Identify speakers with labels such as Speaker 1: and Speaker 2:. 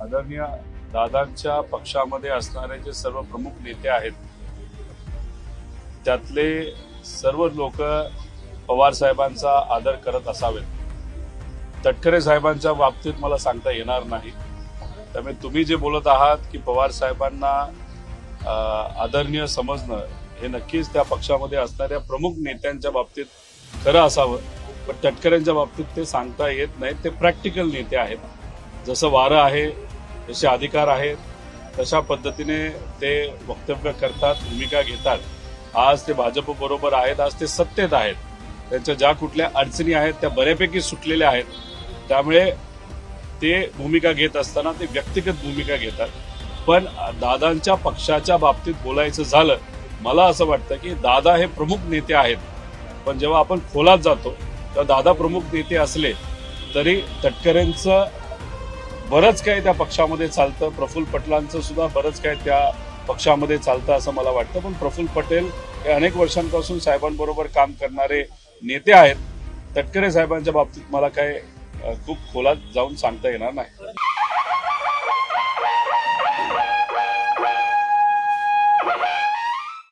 Speaker 1: आदरणीय दादांच्या पक्षामध्ये असणारे जे सर्व प्रमुख नेते आहेत त्यातले सर्व लोक पवार साहेबांचा आदर करत असावेत. तटकरे साहेबांच्या बाबतीत मला सांगता येणार नाही. त्यामुळे तुम्ही जे बोलत आहात की पवार साहेबांना आदरणीय समजणं हे नक्कीच त्या पक्षामध्ये असणाऱ्या प्रमुख नेत्यांच्या बाबतीत खरं असावं. पण तटकऱ्यांच्या बाबतीत ते सांगता येत नाही ते प्रॅक्टिकल नेते आहेत. जसं वारं आहे जसे अधिकार आहेत तशा पद्धतीने ते वक्तव्य करतात भूमिका घेतात. आज ते भाजप बरोबर आहेत आज ते सत्तेत आहेत. त्यांच्या ज्या कुठल्या अडचणी आहेत त्या बऱ्यापैकी सुटलेल्या आहेत. त्यामुळे ते भूमिका घेत असताना ते व्यक्तिगत भूमिका घेतात. पण दादांच्या पक्षाच्या बाबतीत बोलायचं झालं मला असं वाटतं की दादा हे प्रमुख नेते आहेत. पण जेव्हा आपण खोलात जातो तेव्हा दादा प्रमुख नेते असले तरी तटकरेंचं बरंच काही त्या पक्षामध्ये चालतं. प्रफुल्ल पटलांचं सुद्धा बरंच काही त्या पक्षामध्ये चालतं असं मला वाटतं. पण प्रफुल्ल पटेल हे अनेक वर्षांपासून साहेबांबरोबर काम करणारे नेते आहेत. तटकरे साहेबांच्या बाबतीत मला काय खूप खोलात जाऊन सांगता येणार नाही.